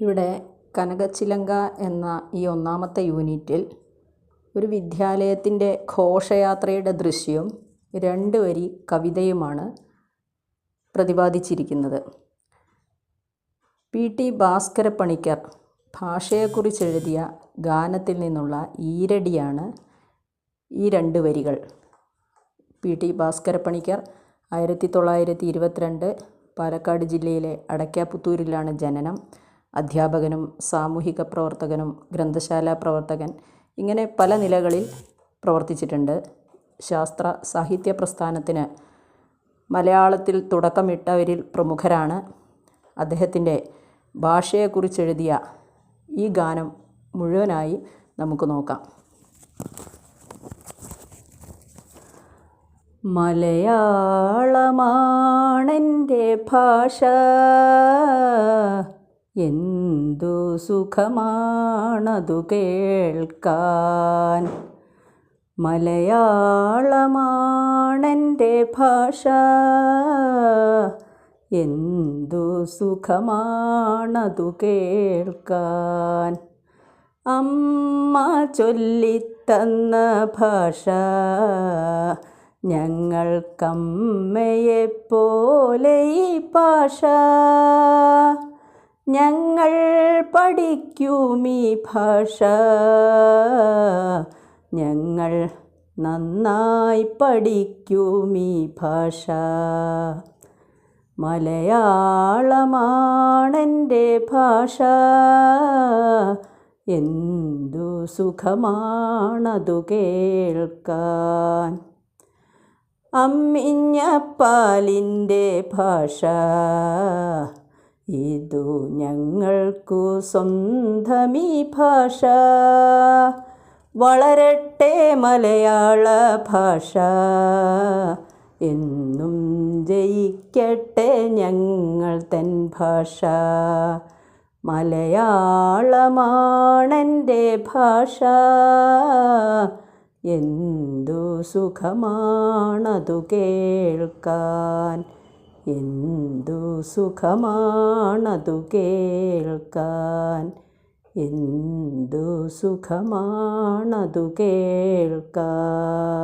ഇവിടെ കനകച്ചിലങ്ക എന്ന ഈ ഒന്നാമത്തെ യൂണിറ്റിൽ ഒരു വിദ്യാലയത്തിന്റെ ഘോഷയാത്രയുടെ ദൃശ്യവും രണ്ട് വരി കവിതയുമാണ് പ്രതിപാദിച്ചിരിക്കുന്നത്. പി. ടി. ഭാസ്കരപ്പണിക്കർ ഭാഷയെക്കുറിച്ചെഴുതിയ ഗാനത്തിൽ നിന്നുള്ള ഈരടിയാണ് ഈ രണ്ട് വരികൾ. പി. ടി. ഭാസ്കരപ്പണിക്കർ ആയിരത്തി തൊള്ളായിരത്തി ഇരുപത്തിരണ്ട് പാലക്കാട് ജില്ലയിലെ അടയ്ക്കാപ്പുത്തൂരിലാണ് ജനനം. അധ്യാപകനും സാമൂഹിക പ്രവർത്തകനും ഗ്രന്ഥശാല പ്രവർത്തകൻ ഇങ്ങനെ പല നിലകളിൽ പ്രവർത്തിച്ചിട്ടുണ്ട്. ശാസ്ത്ര സാഹിത്യ പ്രസ്ഥാനത്തിന് മലയാളത്തിൽ തുടക്കമിട്ടവരിൽ പ്രമുഖരാണ്. അദ്ദേഹത്തിന്റെ ഭാഷയെക്കുറിച്ചെഴുതിയ ഈ ഗാനം മുഴുവനായി നമുക്ക് നോക്കാം. മലയാളമാണെന്റെ ഭാഷ. എന്തു സുഖമാണതു കേൾക്കാൻ? മലയാളമാണെന്റെ ഭാഷ. എന്തു സുഖമാണതു കേൾക്കാൻ? അമ്മ ചൊല്ലിത്തന്ന ഭാഷ. ഞങ്ങൾക്കമ്മയെപ്പോലെ ഈ ഭാഷ. ഞങ്ങൾ പഠിക്കും ഈ ഭാഷ. ഞങ്ങൾ നന്നായി പഠിക്കും ഈ ഭാഷ. മലയാളമാണെന്റെ ഭാഷ. എന്തു സുഖമാണതു കേൾക്കാൻ. അമ്മിഞ്ഞപ്പാലിന്റെ ഭാഷ. ഇതു ഞങ്ങൾക്കു സ്വന്തമീ ഭാഷ. വളരട്ടെ മലയാള ഭാഷ. എന്നും ജയിക്കട്ടെ ഞങ്ങൾ തൻ ഭാഷ. മലയാളമാണെന്റെ ഭാഷ. എന്തു സുഖമാണതു കേൾക്കാൻ. എന്തു സുഖമാണതു കേൾക്കാൻ? എന്തു സുഖമാണതു കേൾക്കാൻ?